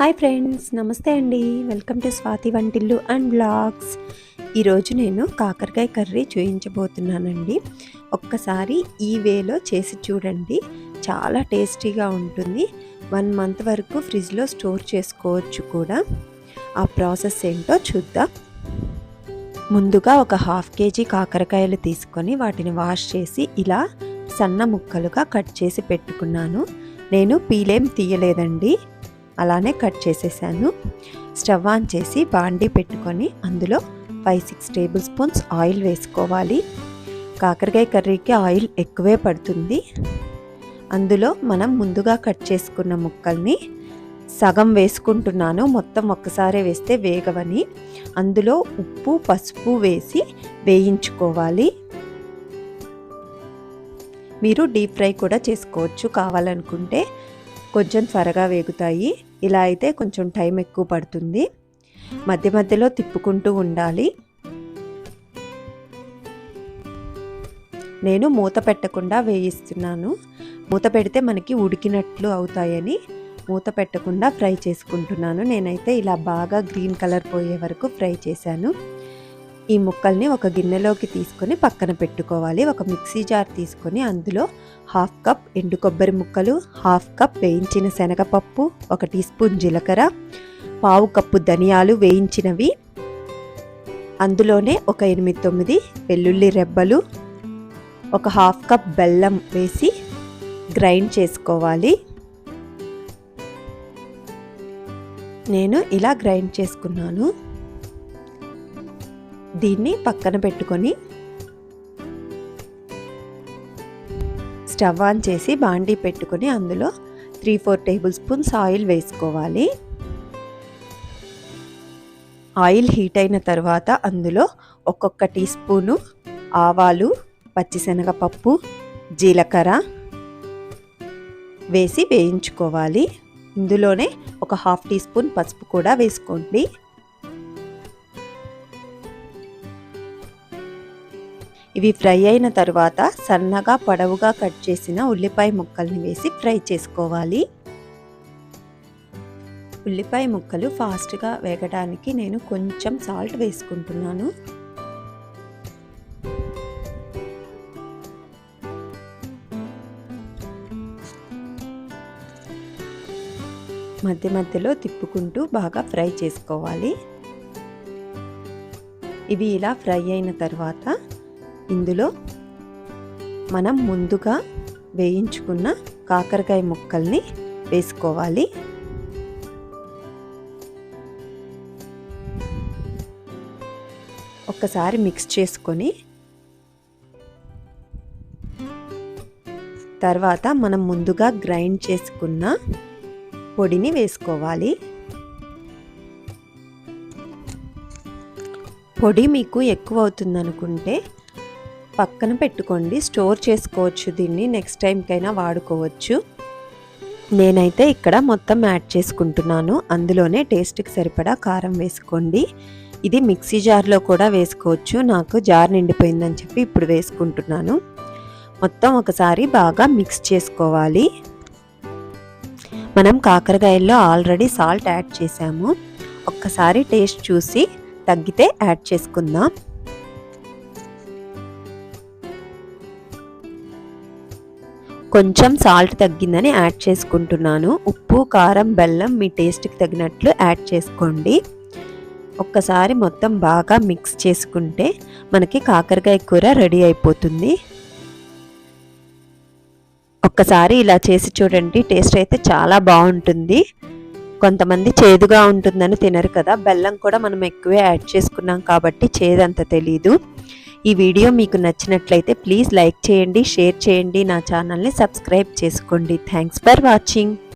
Hi friends నమస్తే అండి. Welcome to Swathi వంటిల్లు అండ్ బ్లాగ్స్. ఈరోజు నేను కాకరకాయ కర్రీ చూయించబోతున్నానండి. ఒక్కసారి ఈ వేలో చేసి చూడండి. చాలా టేస్టీగా ఉంటుంది. వన్ మంత్ వరకు ఫ్రిడ్జ్లో స్టోర్ చేసుకోవచ్చు కూడా. ఆ ప్రాసెస్ ఏంటో చూద్దాం. ముందుగా ఒక హాఫ్ కేజీ కాకరకాయలు తీసుకొని వాటిని వాష్ చేసి ఇలా సన్న ముక్కలుగా కట్ చేసి పెట్టుకున్నాను. నేను పీలేం తీయలేదండి. అలానే కట్ చేసేసాను. స్టవ్ ఆన్ చేసి బాండీ పెట్టుకొని అందులో five six tablespoons oil వేసుకోవాలి. కాకరకాయ కర్రీకి ఆయిల్ ఎక్కువే పడుతుంది. అందులో మనం ముందుగా కట్ చేసుకున్న ముక్కల్ని సగం వేసుకుంటున్నాను. మొత్తం ఒక్కసారే వేస్తే వేగవని. అందులో ఉప్పు పసుపు వేసి వేయించుకోవాలి. మీరు డీప్ ఫ్రై కూడా చేసుకోవచ్చు. కావాలనుకుంటే కొంచెం త్వరగా వేగుతాయి. ఇలా అయితే కొంచెం టైం ఎక్కువ పడుతుంది. మధ్య మధ్యలో తిప్పుకుంటూ ఉండాలి. నేను మూత పెట్టకుండా వేయిస్తున్నాను. మూత పెడితే మనకి ఉడికినట్లు అవుతాయని మూత పెట్టకుండా ఫ్రై చేసుకుంటున్నాను. నేనైతే ఇలా బాగా గ్రీన్ కలర్ పోయే వరకు ఫ్రై చేశాను. ఈ ముక్కల్ని ఒక గిన్నెలోకి తీసుకొని పక్కన పెట్టుకోవాలి. ఒక మిక్సీ జార్ తీసుకొని అందులో హాఫ్ కప్ ఎండు కొబ్బరి ముక్కలు హాఫ్ కప్ వేయించిన శనగపప్పు ఒక టీ స్పూన్ జీలకర్ర పావు కప్పు ధనియాలు వేయించినవి. అందులోనే ఒక ఎనిమిది తొమ్మిది వెల్లుల్లి రెబ్బలు ఒక హాఫ్ కప్ బెల్లం వేసి గ్రైండ్ చేసుకోవాలి. నేను ఇలా గ్రైండ్ చేసుకున్నాను. దీన్ని పక్కన పెట్టుకొని స్టవ్ ఆన్ చేసి బాండీ పెట్టుకొని అందులో three four tablespoons oil వేసుకోవాలి. ఆయిల్ హీట్ అయిన తర్వాత అందులో ఒక్కొక్క టీ స్పూను ఆవాలు పచ్చిశనగపప్పు జీలకర్ర వేసి వేయించుకోవాలి. ఇందులోనే ఒక హాఫ్ టీ స్పూన్ పసుపు కూడా వేసుకోండి. ఇవి ఫ్రై అయిన తర్వాత సన్నగా పొడవుగా కట్ చేసిన ఉల్లిపాయ ముక్కల్ని వేసి ఫ్రై చేసుకోవాలి. ఉల్లిపాయ ముక్కలు ఫాస్ట్గా వేగడానికి నేను కొంచెం సాల్ట్ వేసుకుంటున్నాను. మధ్య మధ్యలో తిప్పుకుంటూ బాగా ఫ్రై చేసుకోవాలి. ఇవి ఇలా ఫ్రై అయిన తర్వాత ఇందులో మనం ముందుగా వేయించుకున్న కాకరకాయ ముక్కల్ని వేసుకోవాలి. ఒక్కసారి మిక్స్ చేసుకొని తర్వాత మనం ముందుగా గ్రైండ్ చేసుకున్న పొడిని వేసుకోవాలి. పొడి మీకు ఎక్కువ అవుతుంది అనుకుంటే పక్కన పెట్టుకోండి. స్టోర్ చేసుకోవచ్చు దీన్ని. నెక్స్ట్ టైంకైనా వాడుకోవచ్చు. నేనైతే ఇక్కడ మొత్తం యాడ్ చేసుకుంటున్నాను. అందులోనే టేస్ట్కి సరిపడా కారం వేసుకోండి. ఇది మిక్సీ జార్లో కూడా వేసుకోవచ్చు. నాకు జార్ నిండిపోయిందని చెప్పి ఇప్పుడు వేసుకుంటున్నాను. మొత్తం ఒకసారి బాగా మిక్స్ చేసుకోవాలి. మనం కాకరకాయల్లో ఆల్రెడీ సాల్ట్ యాడ్ చేసాము. ఒక్కసారి టేస్ట్ చూసి తగ్గితే యాడ్ చేసుకుందాం. కొంచెం సాల్ట్ తగ్గిందని యాడ్ చేసుకుంటున్నాను. ఉప్పు కారం బెల్లం మీ టేస్ట్కి తగినట్లు యాడ్ చేసుకోండి. ఒక్కసారి మొత్తం బాగా మిక్స్ చేసుకుంటే మనకి కాకరకాయ కూర రెడీ అయిపోతుంది. ఒక్కసారి ఇలా చేసి చూడండి టేస్ట్ అయితే చాలా బాగుంటుంది. కొంతమంది చేదుగా ఉంటుందని తినరు కదా బెల్లం కూడా మనం ఎక్కువే యాడ్ చేసుకున్నాం కాబట్టి చేదంత తెలీదు. ఈ వీడియో మీకు నచ్చినట్లయితే ప్లీజ్ లైక్ చేయండి షేర్ చేయండి నా ఛానల్ని సబ్స్క్రైబ్ చేసుకోండి. Thanks for watching